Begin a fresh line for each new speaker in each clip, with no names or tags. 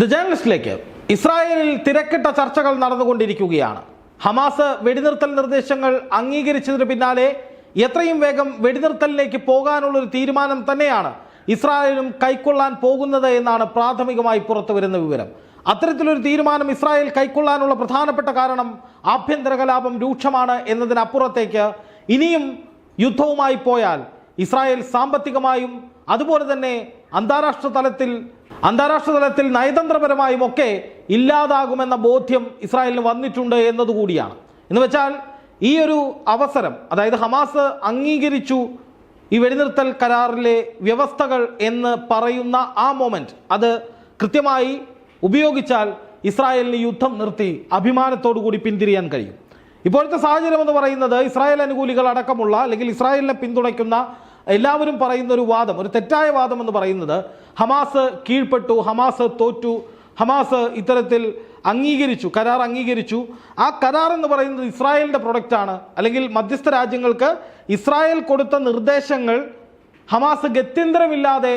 The ജേണലിസ്റ്റിലേക്ക് ഇസ്രായേലിൽ തിരക്കിട്ട ചർച്ചകൾ നടന്നുകൊണ്ടിരിക്കുകയാണ്. ഹമാസ് വെടിനിർത്തൽ നിർദ്ദേശങ്ങൾ അംഗീകരിച്ചതിന് പിന്നാലെ എത്രയും വേഗം വെടിനിർത്തലിലേക്ക് പോകാനുള്ളൊരു തീരുമാനം തന്നെയാണ് ഇസ്രായേലും കൈക്കൊള്ളാൻ പോകുന്നത് എന്നാണ് പ്രാഥമികമായി പുറത്തു വരുന്ന വിവരം. അത്തരത്തിലൊരു തീരുമാനം ഇസ്രായേൽ കൈക്കൊള്ളാനുള്ള പ്രധാനപ്പെട്ട കാരണം ആഭ്യന്തര കലാപം രൂക്ഷമാണ് എന്നതിനപ്പുറത്തേക്ക് ഇനിയും യുദ്ധവുമായി പോയാൽ ഇസ്രായേൽ സാമ്പത്തികമായും അതുപോലെ തന്നെ അന്താരാഷ്ട്ര തലത്തിൽ അന്താരാഷ്ട്ര തലത്തിൽ നയതന്ത്രപരമായും ഒക്കെ ഇല്ലാതാകുമെന്ന ബോധ്യം ഇസ്രായേലിന് വന്നിട്ടുണ്ട് എന്നതുകൂടിയാണ്. എന്ന് വെച്ചാൽ ഈ ഒരു അവസരം അതായത് ഹമാസ് അംഗീകരിച്ചു ഈ വെടിനിർത്തൽ കരാറിലെ വ്യവസ്ഥകൾ എന്ന് പറയുന്ന ആ മൊമെന്റ് അത് കൃത്യമായി ഉപയോഗിച്ചാൽ ഇസ്രായേലിന് യുദ്ധം നിർത്തി അഭിമാനത്തോടു കൂടി പിന്തിരിയാൻ കഴിയും. ഇപ്പോഴത്തെ സാഹചര്യം എന്ന് പറയുന്നത് ഇസ്രായേൽ അനുകൂലികൾ അടക്കമുള്ള അല്ലെങ്കിൽ ഇസ്രായേലിനെ പിന്തുണയ്ക്കുന്ന എല്ലാവരും പറയുന്ന ഒരു വാദം ഒരു തെറ്റായ വാദം എന്ന് പറയുന്നത് ഹമാസ് കീഴ്പ്പെട്ടു ഹമാസ് തോറ്റു ഹമാസ് ഇത്തരത്തിൽ അംഗീകരിച്ചു കരാർ അംഗീകരിച്ചു. ആ കരാർ എന്ന് പറയുന്നത് ഇസ്രായേലിന്റെ പ്രൊഡക്റ്റാണ് അല്ലെങ്കിൽ മധ്യസ്ഥ രാജ്യങ്ങൾക്ക് ഇസ്രായേൽ കൊടുത്ത നിർദ്ദേശങ്ങൾ ഹമാസ് ഗത്യന്തരമില്ലാതെ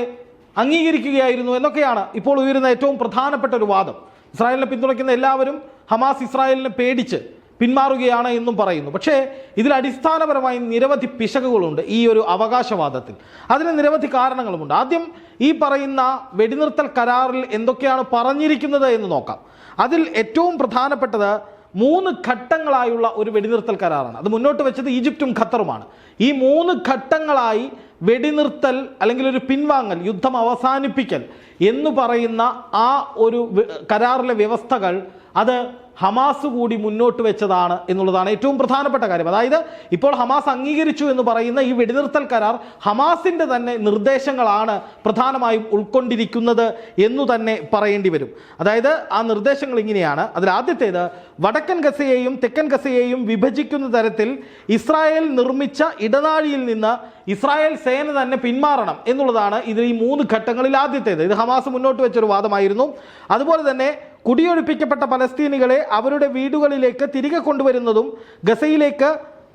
അംഗീകരിക്കുകയായിരുന്നു എന്നൊക്കെയാണ് ഇപ്പോൾ ഉയരുന്ന ഏറ്റവും പ്രധാനപ്പെട്ട ഒരു വാദം. ഇസ്രായേലിനെ പിന്തുണയ്ക്കുന്ന എല്ലാവരും ഹമാസ് ഇസ്രായേലിനെ പേടിച്ച് പിന്മാറുകയാണ് എന്നും പറയുന്നു. പക്ഷേ ഇതിൽ അടിസ്ഥാനപരമായി നിരവധി പിശകുകളുണ്ട് ഈ ഒരു അവകാശവാദത്തിൽ. അതിന് നിരവധി കാരണങ്ങളുമുണ്ട്. ആദ്യം ഈ പറയുന്ന വെടിനിർത്തൽ കരാറിൽ എന്തൊക്കെയാണ് പറഞ്ഞിരിക്കുന്നത് എന്ന് നോക്കാം. അതിൽ ഏറ്റവും പ്രധാനപ്പെട്ടത് മൂന്ന് ഘട്ടങ്ങളായുള്ള ഒരു വെടിനിർത്തൽ കരാറാണ്. അത് മുന്നോട്ട് വെച്ചത് ഈജിപ്തും ഖത്തറുമാണ്. ഈ മൂന്ന് ഘട്ടങ്ങളായി വെടിനിർത്തൽ അല്ലെങ്കിൽ ഒരു പിൻവാങ്ങൽ യുദ്ധം അവസാനിപ്പിക്കൽ എന്ന് പറയുന്ന ആ ഒരു കരാറിലെ വ്യവസ്ഥകൾ അത് ഹമാസ് കൂടി മുന്നോട്ട് വെച്ചതാണ് എന്നുള്ളതാണ് ഏറ്റവും പ്രധാനപ്പെട്ട കാര്യം. അതായത് ഇപ്പോൾ ഹമാസ് അംഗീകരിച്ചു എന്ന് പറയുന്ന ഈ വെടിനിർത്തൽ കരാർ ഹമാസിന്റെ തന്നെ നിർദ്ദേശങ്ങളാണ് പ്രധാനമായും ഉൾക്കൊണ്ടിരിക്കുന്നത് എന്നു തന്നെ പറയേണ്ടി വരും. അതായത് ആ നിർദ്ദേശങ്ങൾ ഇങ്ങനെയാണ്. അതിൽ ആദ്യത്തേത് വടക്കൻ ഗസയെയും തെക്കൻ ഗസയെയും വിഭജിക്കുന്ന തരത്തിൽ ഇസ്രായേൽ നിർമ്മിച്ച ഇടനാഴിയിൽ നിന്ന് ഇസ്രായേൽ സേന തന്നെ പിന്മാറണം എന്നുള്ളതാണ് ഇതിൽ ഈ മൂന്ന് ഘട്ടങ്ങളിൽ ആദ്യത്തേത്. ഇത് ഹമാസ് മുന്നോട്ട് വെച്ചൊരു വാദമായിരുന്നു. അതുപോലെ തന്നെ കുടിയൊഴിപ്പിക്കപ്പെട്ട പലസ്തീനികളെ അവരുടെ വീടുകളിലേക്ക് തിരികെ കൊണ്ടുവരുന്നതും ഗസയിലേക്ക്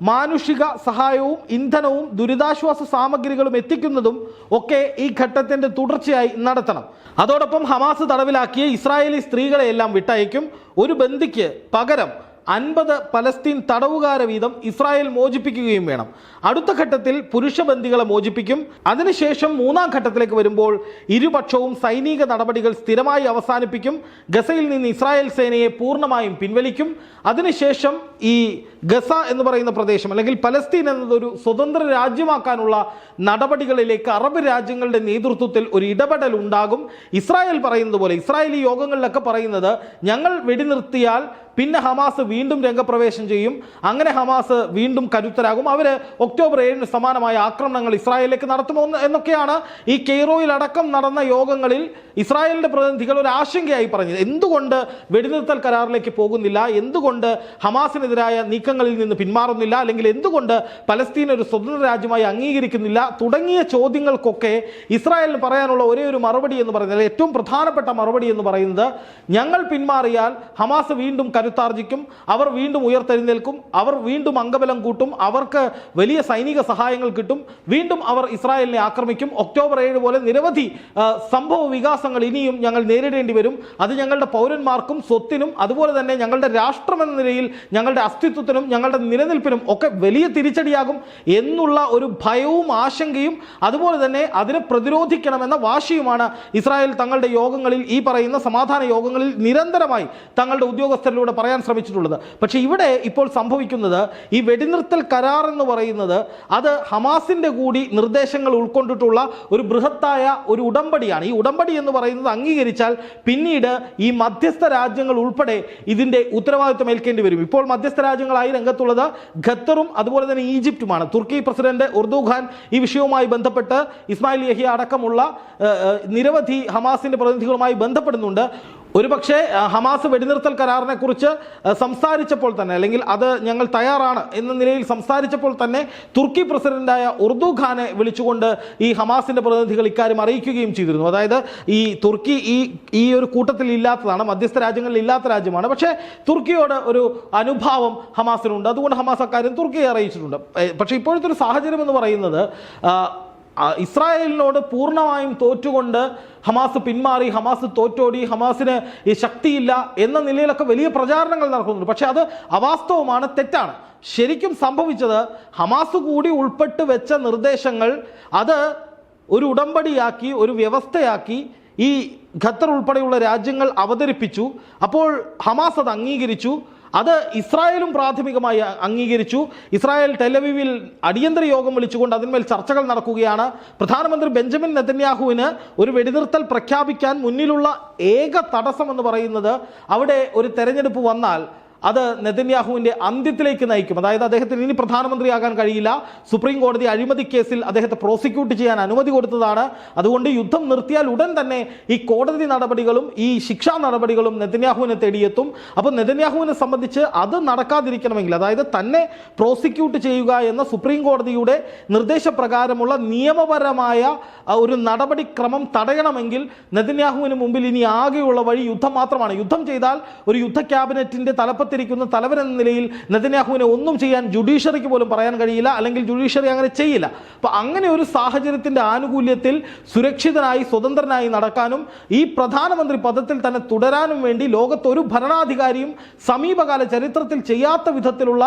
മാനുഷിക സഹായവും ഇന്ധനവും ദുരിതാശ്വാസ സാമഗ്രികളും എത്തിക്കുന്നതും ഒക്കെ ഈ ഘട്ടത്തിന്റെ തുടർച്ചയായി നടത്തണം. അതോടൊപ്പം ഹമാസ് തടവിലാക്കിയ ഇസ്രായേലി സ്ത്രീകളെയെല്ലാം വിട്ടയക്കും. ഒരു ബന്ധിക്ക് പകരം അൻപത് പലസ്തീൻ തടവുകാരെ വീതം ഇസ്രായേൽ മോചിപ്പിക്കുകയും വേണം. അടുത്ത ഘട്ടത്തിൽ പുരുഷ ബന്ധികളെ മോചിപ്പിക്കും. അതിനുശേഷം മൂന്നാം ഘട്ടത്തിലേക്ക് വരുമ്പോൾ ഇരുപക്ഷവും സൈനിക നടപടികൾ സ്ഥിരമായി അവസാനിപ്പിക്കും. ഗസയിൽ നിന്ന് ഇസ്രായേൽ സേനയെ പൂർണമായും പിൻവലിക്കും. അതിനുശേഷം ഈ ഗസ എന്ന് പറയുന്ന പ്രദേശം അല്ലെങ്കിൽ പലസ്തീൻ എന്നതൊരു സ്വതന്ത്ര രാജ്യമാക്കാനുള്ള നടപടികളിലേക്ക് അറബ് രാജ്യങ്ങളുടെ നേതൃത്വത്തിൽ ഒരു ഇടപെടൽ ഉണ്ടാകും. ഇസ്രായേൽ പറയുന്നത് പോലെ ഇസ്രായേലി യോഗങ്ങളിലൊക്കെ പറയുന്നത് ഞങ്ങൾ വെടിനിർത്തിയാൽ പിന്നെ ഹമാസ് വീണ്ടും രംഗപ്രവേശം ചെയ്യും. അങ്ങനെ ഹമാസ് വീണ്ടും കരുത്തരാകും. അവർ ഒക്ടോബർ ഏഴിന് സമാനമായ ആക്രമണങ്ങൾ ഇസ്രായേലിലേക്ക് നടത്തുമോ എന്നൊക്കെയാണ് ഈ കെയ്റോയിൽ അടക്കം നടന്ന യോഗങ്ങളിൽ ഇസ്രായേലിന്റെ പ്രതിനിധികൾ ഒരു ആശങ്കയായി പറഞ്ഞത്. എന്തുകൊണ്ട് വെടിനിർത്തൽ കരാറിലേക്ക് പോകുന്നില്ല? എന്തുകൊണ്ട് ഹമാസിനെതിരായ നീക്കങ്ങളിൽ നിന്ന് പിന്മാറുന്നില്ല? അല്ലെങ്കിൽ എന്തുകൊണ്ട് പലസ്തീൻ ഒരു സ്വതന്ത്ര രാജ്യമായി അംഗീകരിക്കുന്നില്ല? തുടങ്ങിയ ചോദ്യങ്ങൾക്കൊക്കെ ഇസ്രായേലിന് പറയാനുള്ള ഒരേ ഒരു മറുപടി എന്ന് പറയുന്നത് ഏറ്റവും പ്രധാനപ്പെട്ട മറുപടി എന്ന് പറയുന്നത് ഞങ്ങൾ പിന്മാറിയാൽ ഹമാസ് വീണ്ടും കരുത്താർജിക്കും അവർ വീണ്ടും ഉയർത്തെഴുന്നേൽക്കും അവർ വീണ്ടും അംഗബലം കൂട്ടും അവർക്ക് വലിയ സൈനിക സഹായങ്ങൾ കിട്ടും വീണ്ടും അവർ ഇസ്രായേലിനെ ആക്രമിക്കും. ഒക്ടോബർ ഏഴ് പോലെ നിരവധി സംഭവ വികാസങ്ങൾ ഇനിയും ഞങ്ങൾ നേരിടേണ്ടി വരും. അത് ഞങ്ങളുടെ പൗരന്മാർക്കും സ്വത്തിനും അതുപോലെ തന്നെ ഞങ്ങളുടെ രാഷ്ട്രം എന്ന നിലയിൽ ഞങ്ങളുടെ അസ്തിത്വത്തിനും ഞങ്ങളുടെ നിലനിൽപ്പിനും ഒക്കെ വലിയ തിരിച്ചടിയാകും എന്നുള്ള ഒരു ഭയവും ആശങ്കയും അതുപോലെ തന്നെ അതിനെ പ്രതിരോധിക്കണമെന്ന വാശിയുമാണ് ഇസ്രായേൽ തങ്ങളുടെ യോഗങ്ങളിൽ ഈ പറയുന്ന സമാധാന യോഗങ്ങളിൽ നിരന്തരമായി തങ്ങളുടെ ഉദ്യോഗസ്ഥരിലൂടെ പറയാൻ ശ്രമിച്ചിട്ടുള്ളത്. പക്ഷേ ഇവിടെ ഇപ്പോൾ സംഭവിക്കുന്നത് ഈ വെടിനിർത്തൽ കരാർ എന്ന് പറയുന്നത് അത് ഹമാസിന്റെ കൂടി നിർദ്ദേശങ്ങൾ ഉൾക്കൊണ്ടിട്ടുള്ള ഒരു ബൃഹത്തായ ഒരു ഉടമ്പടിയാണ്. ഈ ഉടമ്പടി എന്ന് പറയുന്നത് അംഗീകരിച്ചാൽ പിന്നീട് ഈ മധ്യസ്ഥ രാജ്യങ്ങൾ ഉൾപ്പെടെ ഇതിന്റെ ഉത്തരവാദിത്വം ഏൽക്കേണ്ടി വരും. ഇപ്പോൾ മധ്യസ്ഥ രാജ്യങ്ങളായി രംഗത്തുള്ളത് ഖത്തറും അതുപോലെ തന്നെ ഈജിപ്തുമാണ്. തുർക്കി പ്രസിഡന്റ് ഉർദുഖാൻ ഈ വിഷയവുമായി ബന്ധപ്പെട്ട് ഇസ്മായിൽ യഹിയ അടക്കമുള്ള നിരവധി ഹമാസിന്റെ പ്രതിനിധികളുമായി ബന്ധപ്പെടുന്നുണ്ട്. ഒരുപക്ഷെ പക്ഷേ ഹമാസ് വെടിനിർത്തൽ കരാറിനെ കുറിച്ച് സംസാരിച്ചപ്പോൾ തന്നെ അല്ലെങ്കിൽ അത് ഞങ്ങൾ തയ്യാറാണ് എന്ന നിലയിൽ സംസാരിച്ചപ്പോൾ തന്നെ തുർക്കി പ്രസിഡന്റായ ഉർദു ഖാനെ വിളിച്ചുകൊണ്ട് ഈ ഹമാസിന്റെ പ്രതിനിധികൾ ഇക്കാര്യം അറിയിക്കുകയും ചെയ്തിരുന്നു. അതായത് ഈ തുർക്കി ഈ ഈ ഒരു കൂട്ടത്തിൽ ഇല്ലാത്തതാണ് മധ്യസ്ഥ രാജ്യങ്ങളിൽ ഇല്ലാത്ത രാജ്യമാണ്. പക്ഷേ തുർക്കിയോട് ഒരു അനുഭാവം ഹമാസിനുണ്ട്. അതുകൊണ്ട് ഹമാസ് അക്കാര്യം തുർക്കിയെ അറിയിച്ചിട്ടുണ്ട്. പക്ഷേ ഇപ്പോഴത്തെ ഒരു സാഹചര്യം എന്ന് പറയുന്നത് ഇസ്രായേലിനോട് പൂർണമായും തോറ്റുകൊണ്ട് ഹമാസ് പിന്മാറി ഹമാസ് തോറ്റോടി ഹമാസിന് ഈ ശക്തിയില്ല എന്ന നിലയിലൊക്കെ വലിയ പ്രചാരണങ്ങൾ നടക്കുന്നുണ്ട്. പക്ഷെ അത് അവാസ്തവമാണ് തെറ്റാണ്. ശരിക്കും സംഭവിച്ചത് ഹമാസ് കൂടി ഉൾപ്പെട്ട് വെച്ച നിർദ്ദേശങ്ങൾ അത് ഒരു ഉടമ്പടിയാക്കി ഒരു വ്യവസ്ഥയാക്കി ഈ ഖത്തർ ഉൾപ്പെടെയുള്ള രാജ്യങ്ങൾ അവതരിപ്പിച്ചു. അപ്പോൾ ഹമാസ് അത് അംഗീകരിച്ചു. അത് ഇസ്രായേലും പ്രാഥമികമായി അംഗീകരിച്ചു. ഇസ്രായേൽ ടെലവിവിൽ അടിയന്തര യോഗം വിളിച്ചുകൊണ്ട് അതിന്മേൽ ചർച്ചകൾ നടക്കുകയാണ്. പ്രധാനമന്ത്രി ബെഞ്ചമിൻ നെതന്യാഹുവിന് ഒരു വെടിനിർത്തൽ പ്രഖ്യാപിക്കാൻ മുന്നിലുള്ള ഏക തടസ്സം എന്ന് പറയുന്നത് അവിടെ ഒരു തെരഞ്ഞെടുപ്പ് വന്നാൽ അത് നെതന്യാഹുവിന്റെ അന്ത്യത്തിലേക്ക് നയിക്കും. അതായത് അദ്ദേഹത്തിന് ഇനി പ്രധാനമന്ത്രിയാകാൻ കഴിയില്ല. സുപ്രീം കോടതി അഴിമതി കേസിൽ അദ്ദേഹത്തെ പ്രോസിക്യൂട്ട് ചെയ്യാൻ അനുമതി കൊടുത്തതാണ്. അതുകൊണ്ട് യുദ്ധം നിർത്തിയാൽ ഉടൻ തന്നെ ഈ കോടതി നടപടികളും ഈ ശിക്ഷാ നടപടികളും നെതന്യാഹുവിനെ തേടിയെത്തും. അപ്പോൾ നെതന്യാഹുവിനെ സംബന്ധിച്ച് അത് നടക്കാതിരിക്കണമെങ്കിൽ അതായത് തന്നെ പ്രോസിക്യൂട്ട് ചെയ്യുക എന്ന സുപ്രീം കോടതിയുടെ നിർദ്ദേശപ്രകാരമുള്ള നിയമപരമായ ഒരു നടപടിക്രമം തടയണമെങ്കിൽ നെതന്യാഹുവിന് മുമ്പിൽ ഇനി ആകെയുള്ള വഴി യുദ്ധം മാത്രമാണ്. യുദ്ധം ചെയ്താൽ ഒരു യുദ്ധ ക്യാബിനറ്റിന്റെ തലപ്പത്തിരിക്കുന്ന തലവൻ എന്ന നിലയിൽ നെതന്യാഹുവിനെ ഒന്നും ചെയ്യാൻ ജുഡീഷ്യറിക്ക് പോലും പറയാൻ കഴിയില്ല അല്ലെങ്കിൽ ജുഡീഷ്യറി അങ്ങനെ ചെയ്യില്ല. അപ്പോൾ അങ്ങനെ ഒരു സാഹചര്യത്തിന്റെ ആനുകൂല്യത്തിൽ സുരക്ഷിതനായി സ്വതന്ത്രനായി നടക്കാനും ഈ പ്രധാനമന്ത്രി പദത്തിൽ തന്നെ തുടരാനും വേണ്ടി ലോകത്ത് ഒരു ഭരണാധികാരിയും സമീപകാല ചരിത്രത്തിൽ ചെയ്യാത്ത വിധത്തിലുള്ള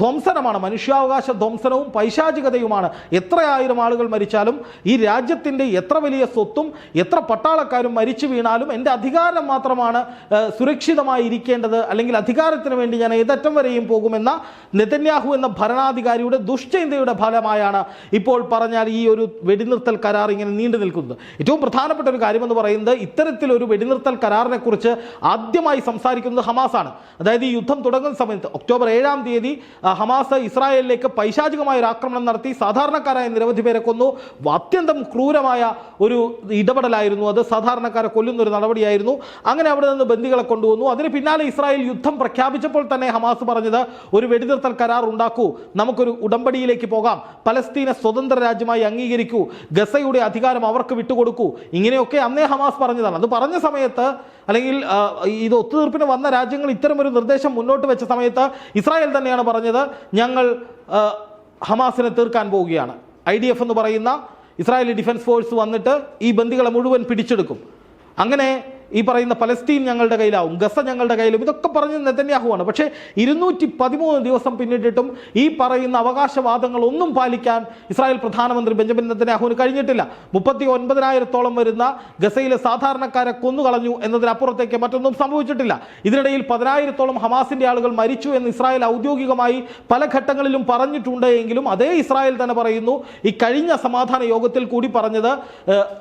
ധ്വംസനമാണ് മനുഷ്യാവകാശ ധ്വംസനവും പൈശാചികതയുമാണ്. എത്രയായിരം ആളുകൾ മരിച്ചാലും ഈ രാജ്യത്തിന്റെ എത്ര വലിയ സ്വത്തും എത്ര പട്ടാളക്കാരും മരിച്ചു വീണാലും എന്റെ അധികാരം മാത്രമാണ് സുരക്ഷിതമായി ഇരിക്കേണ്ടത് അല്ലെങ്കിൽ അധികാരത്തിന് വേണ്ടി ഞാൻ ഏതറ്റം വരെയും പോകുമെന്ന നെതന്യാഹു എന്ന ഭരണാധികാരിയുടെ ദുഷ്ചിന്തയുടെ ഫലമായാണ് ഇപ്പോൾ പറഞ്ഞാൽ ഈ ഒരു വെടിനിർത്തൽ കരാർ ഇങ്ങനെ നീണ്ടു നിൽക്കുന്നത്. ഏറ്റവും പ്രധാനപ്പെട്ട ഒരു കാര്യമെന്ന് പറയുന്നത് ഇത്തരത്തിലൊരു വെടിനിർത്തൽ കരാറിനെക്കുറിച്ച് ആദ്യമായി സംസാരിക്കുന്നത് ഹമാസാണ്. അതായത് ഈ യുദ്ധം തുടങ്ങുന്ന സമയത്ത് ഒക്ടോബർ ഏഴാം തീയതി ഹമാസ് ഇസ്രായേലിലേക്ക് പൈശാചികമായ ഒരു ആക്രമണം നടത്തി സാധാരണക്കാരായ നിരവധി പേരെ കൊന്നു. അത്യന്തം ക്രൂരമായ ഒരു ഇടപെടലായിരുന്നു അത്. സാധാരണക്കാരെ കൊല്ലുന്ന ഒരു നടപടിയായിരുന്നു. അങ്ങനെ അവിടെ നിന്ന് ബന്ദികളെ കൊണ്ടുവന്നു. അതിന് പിന്നാലെ ഇസ്രായേൽ യുദ്ധം പ്രഖ്യാപിച്ചപ്പോൾ തന്നെ ഹമാസ് പറഞ്ഞത് ഒരു വെടിനിർത്തൽ കരാർ ഉണ്ടാക്കൂ നമുക്കൊരു ഉടമ്പടിയിലേക്ക് പോകാം പലസ്തീനെ സ്വതന്ത്ര രാജ്യമായി അംഗീകരിക്കൂ ഗസയുടെ അധികാരം അവർക്ക് വിട്ടുകൊടുക്കൂ. ഇങ്ങനെയൊക്കെ അന്നേ ഹമാസ് പറഞ്ഞതാണ്. അത് പറഞ്ഞ സമയത്ത് അല്ലെങ്കിൽ ഇത് ഒത്തുതീർപ്പിന് വന്ന രാജ്യങ്ങൾ ഇത്തരം ഒരു നിർദ്ദേശം മുന്നോട്ട് വെച്ച സമയത്ത് ഇസ്രായേൽ തന്നെയാണ് പറഞ്ഞത് ഞങ്ങൾ ഹമാസിനെ തീർക്കാൻ പോവുകയാണ്. ഐ ഡി എഫ് എന്ന് പറയുന്ന ഇസ്രായേലി ഡിഫൻസ് ഫോഴ്സ് വന്നിട്ട് ഈ ബന്ദികളെ മുഴുവൻ പിടിച്ചെടുക്കും. അങ്ങനെ ഈ പറയുന്ന പലസ്തീൻ ഞങ്ങളുടെ കയ്യിലാവും ഗസ ഞങ്ങളുടെ കയ്യിലും ഇതൊക്കെ പറഞ്ഞ് നെതന്യാഹുവാണ്. പക്ഷേ ഇരുന്നൂറ്റി പതിമൂന്ന് ദിവസം പിന്നിട്ടിട്ടും ഈ പറയുന്ന അവകാശവാദങ്ങളൊന്നും പാലിക്കാൻ ഇസ്രായേൽ പ്രധാനമന്ത്രി ബെഞ്ചമിൻ നെതന്യാഹുവിന് കഴിഞ്ഞിട്ടില്ല. മുപ്പത്തി ഒൻപതിനായിരത്തോളം വരുന്ന ഗസയിലെ സാധാരണക്കാരെ കൊന്നുകളഞ്ഞു എന്നതിനപ്പുറത്തേക്ക് മറ്റൊന്നും സംഭവിച്ചിട്ടില്ല. ഇതിനിടയിൽ പതിനായിരത്തോളം ഹമാസിന്റെ ആളുകൾ മരിച്ചു എന്ന് ഇസ്രായേൽ ഔദ്യോഗികമായി പല ഘട്ടങ്ങളിലും പറഞ്ഞിട്ടുണ്ട് എങ്കിലും അതേ ഇസ്രായേൽ തന്നെ പറയുന്നു. ഈ കഴിഞ്ഞ സമാധാന യോഗത്തിൽ കൂടി പറഞ്ഞത്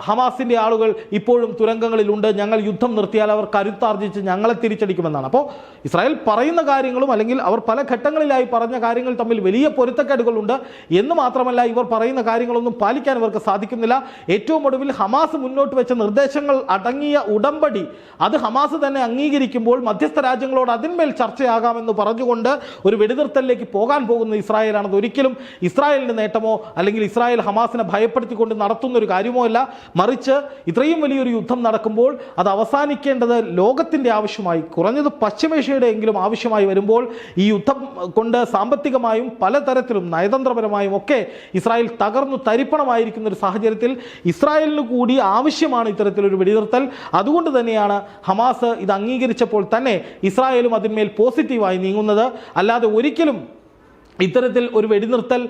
ഹമാസിന്റെ ആളുകൾ ഇപ്പോഴും തുരങ്കങ്ങളിലുണ്ട് ഞങ്ങൾ യുദ്ധം നിർത്തിയാൽ അവർ കരുത്താർജിച്ച് ഞങ്ങളെ തിരിച്ചടിക്കുമെന്നാണ്. അപ്പോൾ ഇസ്രായേൽ പറയുന്ന കാര്യങ്ങളും അല്ലെങ്കിൽ അവർ പല ഘട്ടങ്ങളിലായി പറഞ്ഞ കാര്യങ്ങൾ തമ്മിൽ വലിയ പൊരുത്തക്കേടുകളുണ്ട് എന്ന് മാത്രമല്ല ഇവർ പറയുന്ന കാര്യങ്ങളൊന്നും പാലിക്കാൻ ഇവർക്ക് സാധിക്കുന്നില്ല. ഏറ്റവും ഒടുവിൽ ഹമാസ് മുന്നോട്ട് വെച്ച നിർദ്ദേശങ്ങൾ അടങ്ങിയ ഉടമ്പടി അത് ഹമാസ് തന്നെ അംഗീകരിക്കുമ്പോൾ മധ്യസ്ഥ രാജ്യങ്ങളോട് അതിന്മേൽ ചർച്ചയാകാമെന്ന് പറഞ്ഞുകൊണ്ട് ഒരു വെടിനിർത്തലിലേക്ക് പോകാൻ പോകുന്ന ഇസ്രായേലാണത്. ഒരിക്കലും ഇസ്രായേലിന്റെ നേട്ടമോ അല്ലെങ്കിൽ ഇസ്രായേൽ ഹമാസിനെ ഭയപ്പെടുത്തിക്കൊണ്ട് നടത്തുന്ന ഒരു കാര്യമോ അല്ല. മറിച്ച് ഇത്രയും വലിയൊരു യുദ്ധം നടക്കുമ്പോൾ അത് അവസാനിക്കേണ്ടത് ലോകത്തിന്റെ ആവശ്യമായി കുറഞ്ഞത് പശ്ചിമേഷ്യയുടെ എങ്കിലും ആവശ്യമായി വരുമ്പോൾ ഈ യുദ്ധം കൊണ്ട് സാമ്പത്തികമായും പലതരത്തിലും നയതന്ത്രപരമായും ഒക്കെ ഇസ്രായേൽ തകർന്നു തരിപ്പണമായിരിക്കുന്ന ഒരു സാഹചര്യത്തിൽ ഇസ്രായേലിന് കൂടി ആവശ്യമാണ് ഇത്തരത്തിലൊരു വെടിനിർത്തൽ. അതുകൊണ്ട് തന്നെയാണ് ഹമാസ് ഇത് അംഗീകരിച്ചപ്പോൾ തന്നെ ഇസ്രായേലും അതിന്മേൽ പോസിറ്റീവായി നീങ്ങുന്നത്. അല്ലാതെ ഒരിക്കലും ഇത്തരത്തിൽ ഒരു വെടിനിർത്തൽ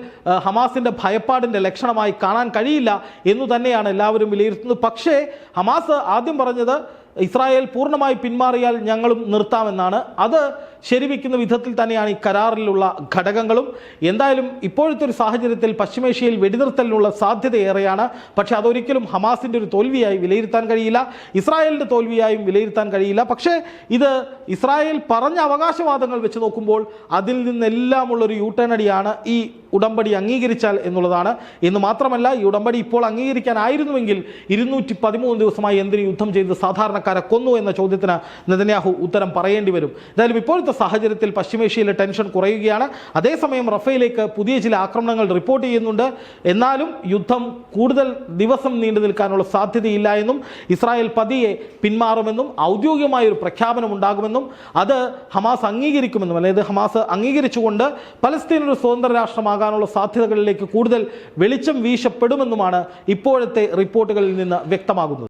ഹമാസിന്റെ ഭയപ്പാടിന്റെ ലക്ഷണമായി കാണാൻ കഴിയില്ല എന്നു തന്നെയാണ് എല്ലാവരും വിലയിരുത്തുന്നത്. പക്ഷേ ഹമാസ് ആദ്യം പറഞ്ഞത് ഇസ്രായേൽ പൂർണമായി പിന്മാറിയാൽ ഞങ്ങളും നിർത്താമെന്നാണ്. അത് ശരിവെക്കുന്ന വിധത്തിൽ തന്നെയാണ് ഈ കരാറിലുള്ള ഘടകങ്ങളും. എന്തായാലും ഇപ്പോഴത്തെ ഒരു സാഹചര്യത്തിൽ പശ്ചിമേഷ്യയിൽ വെടിനിർത്തലിനുള്ള സാധ്യത ഏറെയാണ് പക്ഷേ അതൊരിക്കലും ഹമാസിന്റെ ഒരു തോൽവിയായി വിലയിരുത്താൻ കഴിയില്ല. ഇസ്രായേലിന്റെ തോൽവിയായും വിലയിരുത്താൻ കഴിയില്ല. പക്ഷേ ഇത് ഇസ്രായേൽ പറഞ്ഞ അവകാശവാദങ്ങൾ വെച്ച് നോക്കുമ്പോൾ അതിൽ നിന്നെല്ലാമുള്ളൊരു ഒരു ടേൺ ഈ ഉടമ്പടി അംഗീകരിച്ചാൽ എന്നുള്ളതാണ്. എന്ന് മാത്രമല്ല ഈ ഉടമ്പടി ഇപ്പോൾ അംഗീകരിക്കാനായിരുന്നുവെങ്കിൽ ഇരുന്നൂറ്റി പതിമൂന്ന് ദിവസമായി എന്തിനു യുദ്ധം ചെയ്ത് സാധാരണക്കാരെ കൊന്നു എന്ന ചോദ്യത്തിന് നെതന്യാഹു ഉത്തരം പറയേണ്ടി വരും. എന്തായാലും ഇപ്പോഴത്തെ ഇപ്പോഴത്തെ സാഹചര്യത്തിൽ പശ്ചിമേഷ്യയിലെ ടെൻഷൻ കുറയുകയാണ്. അതേസമയം റഫേലേക്ക് പുതിയ ചില ആക്രമണങ്ങൾ റിപ്പോർട്ട് ചെയ്യുന്നുണ്ട്. എന്നാലും യുദ്ധം കൂടുതൽ ദിവസം നീണ്ടു നിൽക്കാനുള്ള സാധ്യതയില്ല എന്നും ഇസ്രായേൽ പതിയെ പിന്മാറുമെന്നും ഔദ്യോഗികമായ ഒരു പ്രഖ്യാപനം ഉണ്ടാകുമെന്നും അത് ഹമാസ് അംഗീകരിക്കുമെന്നും അതായത് ഹമാസ് അംഗീകരിച്ചുകൊണ്ട് പലസ്തീൻ ഒരു സ്വതന്ത്ര രാഷ്ട്രമാകാനുള്ള സാധ്യതകളിലേക്ക് കൂടുതൽ വെളിച്ചം വീശപ്പെടുമെന്നുമാണ് ഇപ്പോഴത്തെ റിപ്പോർട്ടുകളിൽ നിന്ന് വ്യക്തമാകുന്നത്.